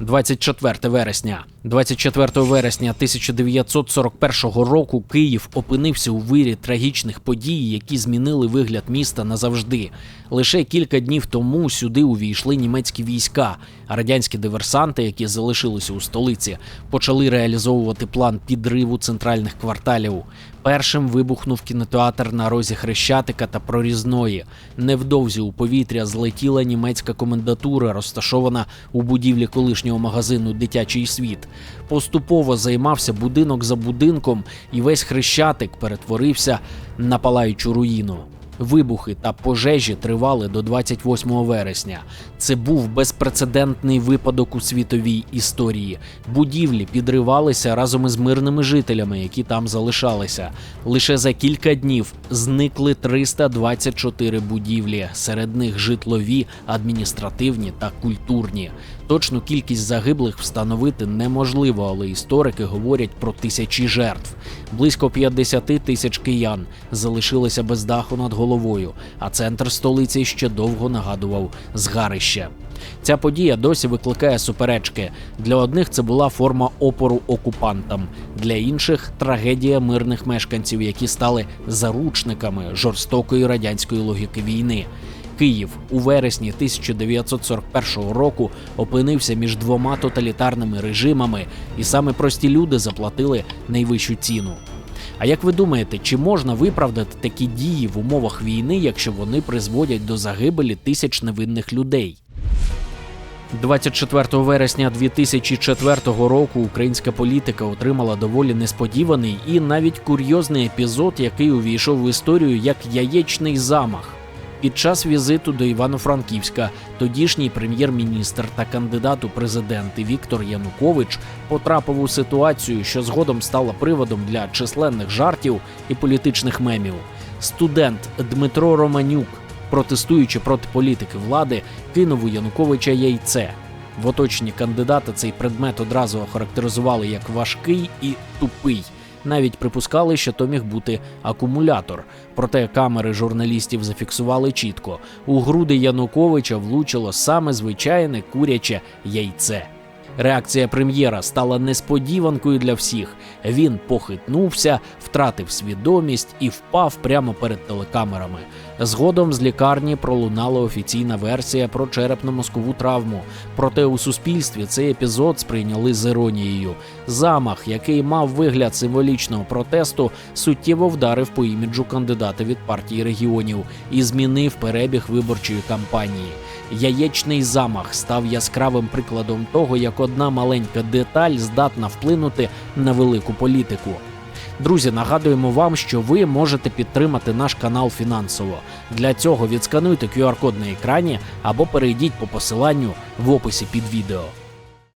24 вересня. 24 вересня 1941 року Київ опинився у вирі трагічних подій, які змінили вигляд міста назавжди. Лише кілька днів тому сюди увійшли німецькі війська, радянські диверсанти, які залишилися у столиці, почали реалізовувати план підриву центральних кварталів. Першим вибухнув кінотеатр на розі Хрещатика та Прорізної. Невдовзі у повітря злетіла німецька комендатура, розташована у будівлі колишнього магазину Дитячий світ. Поступово займався будинок за будинком, і весь хрещатик перетворився на палаючу руїну. Вибухи та пожежі тривали до 28 вересня. Це був безпрецедентний випадок у світовій історії. Будівлі підривалися разом із мирними жителями, які там залишалися. Лише за кілька днів зникли 324 будівлі, серед них житлові, адміністративні та культурні. Точну кількість загиблих встановити неможливо, але історики говорять про тисячі жертв. Близько 50 тисяч киян залишилися без даху над головою, а центр столиці ще довго нагадував згарище. Ця подія досі викликає суперечки. Для одних це була форма опору окупантам, для інших трагедія мирних мешканців, які стали заручниками жорстокої радянської логіки війни. Київ у вересні 1941 року опинився між двома тоталітарними режимами, і саме прості люди заплатили найвищу ціну. А як ви думаєте, чи можна виправдати такі дії в умовах війни, якщо вони призводять до загибелі тисяч невинних людей? 24 вересня 2004 року українська політика отримала доволі несподіваний і навіть курйозний епізод, який увійшов в історію як яєчний замах. Під час візиту до Івано-Франківська тодішній прем'єр-міністр та кандидат у президенти Віктор Янукович потрапив у ситуацію, що згодом стала приводом для численних жартів і політичних мемів. Студент Дмитро Романюк, протестуючи проти політики влади, кинув у Януковича яйце. В оточенні кандидата цей предмет одразу охарактеризували як важкий і тупий. Навіть припускали, що то міг бути акумулятор. Проте камери журналістів зафіксували чітко: у груди Януковича влучило саме звичайне куряче яйце. Реакція прем'єра стала несподіванкою для всіх. Він похитнувся, втратив свідомість і впав прямо перед телекамерами. Згодом з лікарні пролунала офіційна версія про черепно-мозкову травму. Проте у суспільстві цей епізод сприйняли з іронією. Замах, який мав вигляд символічного протесту, суттєво вдарив по іміджу кандидата від партії регіонів і змінив перебіг виборчої кампанії. Яєчний замах став яскравим прикладом того, як одна маленька деталь здатна вплинути на велику політику. Друзі, нагадуємо вам, що ви можете підтримати наш канал фінансово. Для цього відскануйте QR-код на екрані або перейдіть по посиланню в описі під відео.